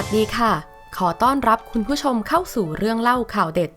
วัสดีค่ะ ขอต้อนรับคุณผู้ชมเข้าสู่เรื่องเล่าข่าวเด็ด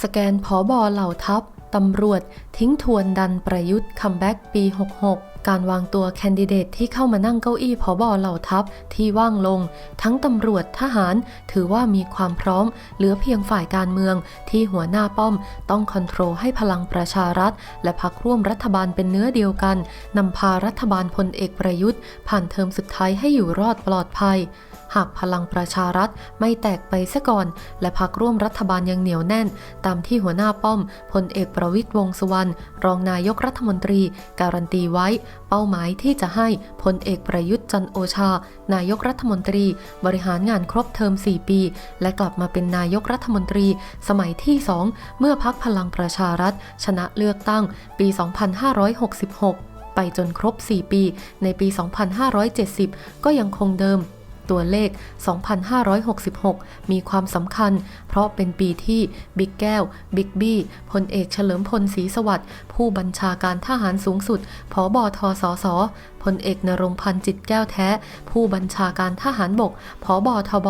สแกนผอบอเหล่าทัพตำรวจ ทิ้งทวนดันประยุทธ์คัมแบ็กปี 66 การวางตัวแคนดิเดตที่เข้ามานั่งเก้าอี้ผอบอเหล่าทัพที่ว่างลง ทั้งตำรวจทหารถือว่ามีความพร้อม เหลือเพียงฝ่ายการเมืองที่หัวหน้าป้อม ต้องคอนโทรลให้พลังประชารัฐ และพักร่วมรัฐบาลเป็นเนื้อเดียวกันนำพารัฐบาลพลเอกประยุทธ์ ผ่านเทอมสุดท้ายให้อยู่รอดปลอดภัย หากพลังประชารัฐไม่แตกไปซะก่อน และพักร่วมรัฐบาลยังเหนียวแน่น ตามที่หัวหน้าป้อมพลเอกประวิตยวงษ์สุวรรณรองนายกรัฐมนตรี การันตีไว้ เป้าหมายที่จะให้พลเอกประยุทธ์จันโอชา นายกรัฐมนตรี บริหารงานครบเทอม 4 ปี และกลับมาเป็นนายกรัฐมนตรี สมัยที่ 2 เมื่อพักพลังประชารัฐ ชนะเลือกตั้งปี 2566 ไปจนครบ 4 ปี ในปี 2570 ก็ยังคงเดิม ตัวเลข 2566 มีความสำคัญ เพราะเป็นปีที่บิ๊กแก้ว บิ๊กบี้ พลเอกเฉลิมพลศรีสวัสดิ์ ผู้บัญชาการทหารสูงสุดผอบอทสส พลเอกนรงพันธ์จิตแก้วแท้ ผู้บัญชาการทหารบกผอบอทบ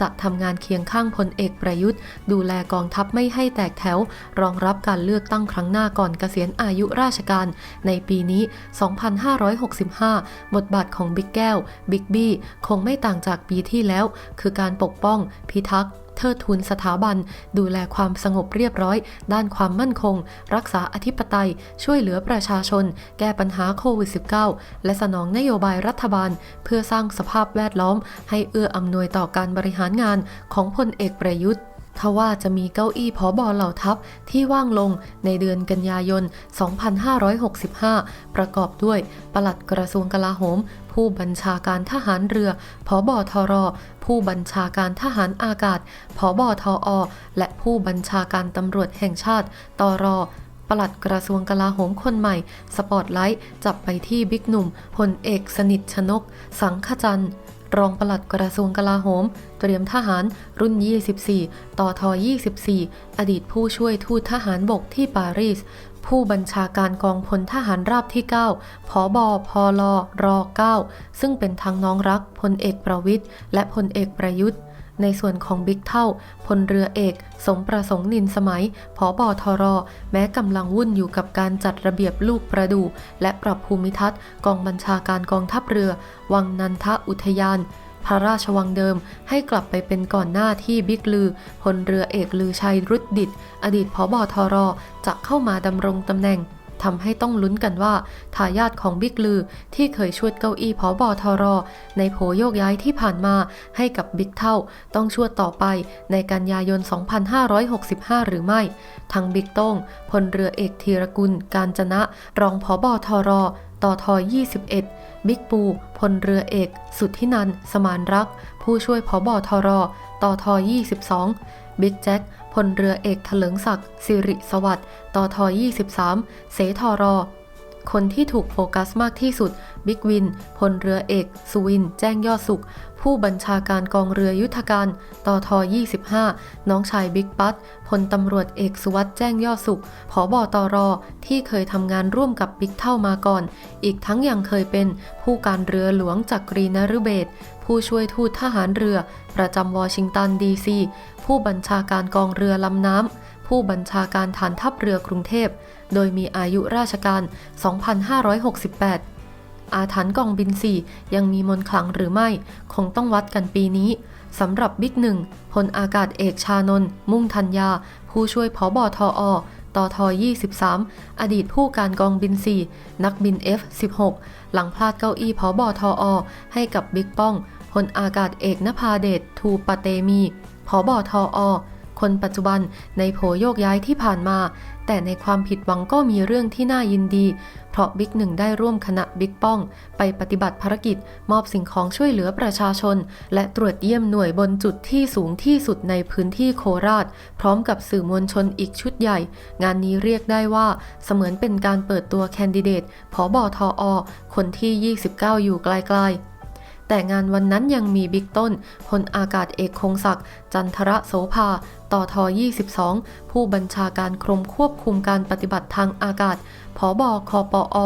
จะทำงานเคียงข้างพลเอกประยุทธ์ ดูแลกองทัพไม่ให้แตกแถว รองรับการเลือกตั้งครั้งหน้าก่อนเกษียณอายุราชการ ในปีนี้ 2565 บทบาทของบิ๊กแก้ว บิ๊กบี้ คงไม่ต่างจากปีที่แล้ว คือการปกป้อง พิทักษ์เทิดทูนสถาบัน ดูแลความสงบเรียบร้อย ด้านความมั่นคง รักษาอธิปไตย ช่วยเหลือประชาชน แก้ปัญหาโควิด -19 และสนองนโยบายรัฐบาล เพื่อสร้างสภาพแวดล้อม ให้เอื้ออำนวยต่อการบริหารงานของพลเอกประยุทธ์ ทว่าจะมีเก้าอี้ผอบอเหล่าทัพที่ว่างลงในเดือนกันยายน 2565 ประกอบด้วย ปลัดกระทรวงกลาโหม ผู้บัญชาการทหารเรือผอบอทร ผู้บัญชาการทหารอากาศผอบอทอ และผู้บัญชาการตำรวจแห่งชาติตรปลัดกระทรวงกลาโหมคนใหม่ สปอตไลท์ จับไปที่บิ๊กหนุ่มพลเอกสนิทชนก สังขจันทร์ รองปลัดกระทรวงกลาโหม เตรียมทหารรุ่น 24 ต่อทอ24 อดีตผู้ช่วยทูตทหารบกที่ปารีส ผู้บัญชาการกองพลทหารราบที่9ผอบอพอลอรอ9ซึ่งเป็นทั้งน้องรักพลเอกประวิทย์และพลเอกประยุทธ์ ในส่วนของบิ๊กเท่าพลเรือเอก สมประสงค์นินสมัยผอบอทร แม้กำลังวุ่นอยู่กับการจัดระเบียบลูกประดู และปรับภูมิทัศน์ กองบัญชาการกองทัพเรือ วังนันทอุทยาน พระราชวังเดิมให้กลับไปเป็นก่อนหน้าที่บิ๊กลือพลเรือเอกลือชัยรุดดิต อดีตผบทร จะเข้ามาดำรงตำแหน่ง ทำให้ต้องลุ้นกันว่าทายาทของบิ๊กลือที่เคยชวดเก้าอี้ผอบทรในโผโยกย้ายที่ผ่านมาให้กับบิ๊กเท่า ต้องชวดต่อไปในกันยายน 2565 หรือไม่ ทั้งบิ๊กโต้งพลเรือเอกธีรกุล การจนะ รองผอบทรต่อทอ21 บิ๊กปู พลเรือเอก สุทธินัน สมานรัก ผู้ช่วยผอบทรต่อทอ22 บิ๊กแจ็คพลเรือเอกเถลิงศักดิ์สิริสวัสดิ์ต่อทอ23 เสทอรอ คนที่ถูกโฟกัสมากที่สุด บิ๊กวิน พลเรือเอก สุวิน แจ้งยอดสุข ผู้บัญชาการกองเรือยุทธการต่อท25 น้องชายบิ๊กปัตพลตำรวจเอกสุวัสด์แจ้งยอดสุขผอบอตรที่เคยทำงานร่วมกับบิ๊กเท่ามาก่อน อีกทั้งยังเคยเป็นผู้การเรือหลวงจักรีนฤเบศผู้ช่วยทูตทหารเรือ ประจำวอชิงตันดีซีผู้บัญชาการกองเรือลำน้ำผู้บัญชาการฐานทัพเรือกรุงเทพ โดยมีอายุราชการ 2568 อาถรรพ์กองบิน 4 ยังมีมนต์ขลังหรือไม่ คงต้องวัดกันปีนี้สำหรับบิ๊กหนึ่งพลอากาศเอกชานนท์มุ่งธัญญา ผู้ช่วยผอบอทอต่อท23 อดีตผู้การกองบิน 4 นักบิน F16 หลังพลาดเก้าอี้ผอบอทอให้กับบิ๊กป้องพลอากาศเอกนภาเดชทูปะเตมีผอบอทอ คนปัจจุบันในโผโยกย้ายที่ผ่านมา แต่ในความผิดหวังก็มีเรื่องที่น่ายินดี เพราะบิ๊กหนึ่งได้ร่วมคณะบิ๊กป้อง ไปปฏิบัติภารกิจ มอบสิ่งของช่วยเหลือประชาชน และตรวจเยี่ยมหน่วยบนจุดที่สูงที่สุดในพื้นที่โคราช พร้อมกับสื่อมวลชนอีกชุดใหญ่ งานนี้เรียกได้ว่า เสมือนเป็นการเปิดตัวแคนดิเดตผอบอทอคนที่ 29 อยู่ไกลๆ แต่งานวันนั้นยังมีบิ๊กต้นพลอากาศเอกคงศักดิ์จันทระโสภาต่อทอ22 ผู้บัญชาการกรมควบคุมการปฏิบัติทางอากาศผอบอคอปอ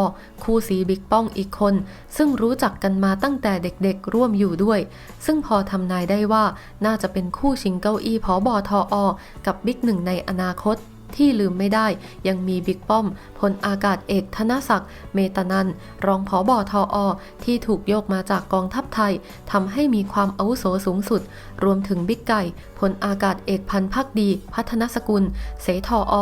คู่สีบิ๊กป้องอีกคน ซึ่งรู้จักกันมาตั้งแต่เด็กๆ ร่วมอยู่ด้วย ซึ่งพอทำนายได้ว่าน่าจะเป็นคู่ชิงเก้าอี้ผอบอทออกับบิ๊กหนึ่งในอนาคต ที่ลืมไม่ได้ ยังมีบิ๊กป้อมพลอากาศเอกธนศักดิ์เมตนันรองผอบอทออ ที่ถูกโยกมาจากกองทัพไทยทำให้มีความอาวุโสสูงสุด รวมถึงบิ๊กไก่พลอากาศเอกพันพักดี พัฒนสกุล เสทออ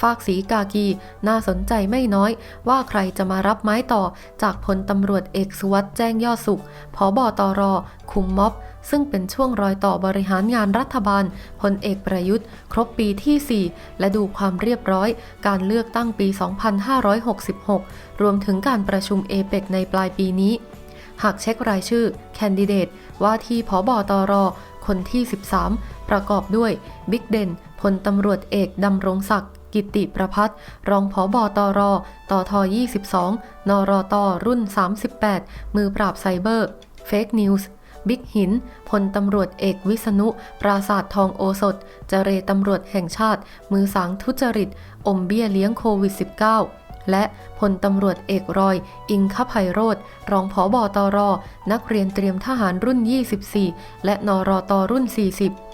ฝากสีกากี น่าสนใจไม่น้อย ว่าใครจะมารับไม้ต่อจากพลตำรวจเอกสุวัสด์แจ้งยอดสุข ผอบอตรคุมม็อบซึ่งเป็นช่วงรอยต่อบริหารงานรัฐบาลพลเอกประยุทธ์ ครบปีที่ 4 และดูความเรียบร้อย การเลือกตั้งปี 2566 รวมถึงการประชุมเอเปกในปลายปีนี้ หากเช็ครายชื่อ แคนดิเดต ว่าที่ผอบอตรคนที่ 13 ประกอบด้วยบิ๊กเด่นพลตำรวจเอกดำรงศักดิ์กิติประพัฒน์รองผอบอตรตอท22 นรตรุ่น 38 มือปราบไซเบอร์ เฟกนิวส์ บิ๊กหิน พลตำรวจเอกวิษณุ ปราศาสตร์ทองโอสถ เจเรตำรวจแห่งชาติ มือสางทุจริต อมเบี้ยเลี้ยงโควิด -19 และพลตำรวจเอกรอย อิงคภัยโรธรองผอบอตรนักเรียนเตรียมทหารรุ่น 24 และนรตรุ่น 40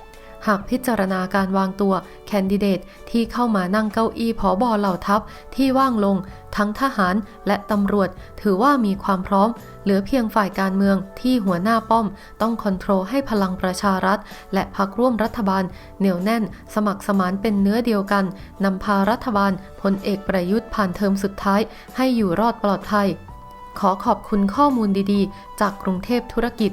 หากพิจารณาการวางตัวแคนดิเดตที่เข้ามานั่งเก้าอี้ผอบอเหล่าทัพที่ว่างลง ทั้งทหารและตำรวจถือว่ามีความพร้อม เหลือเพียงฝ่ายการเมืองที่หัวหน้าป้อม ต้องคอนโทรลให้พลังประชารัฐ และพักร่วมรัฐบาล เหนียวแน่น สมัครสมานเป็นเนื้อเดียวกันนำพารัฐบาลพลเอกประยุทธ์ผ่านเทอมสุดท้าย ให้อยู่รอดปลอดภัย ขอขอบคุณข้อมูลดีๆ จากกรุงเทพธุรกิจ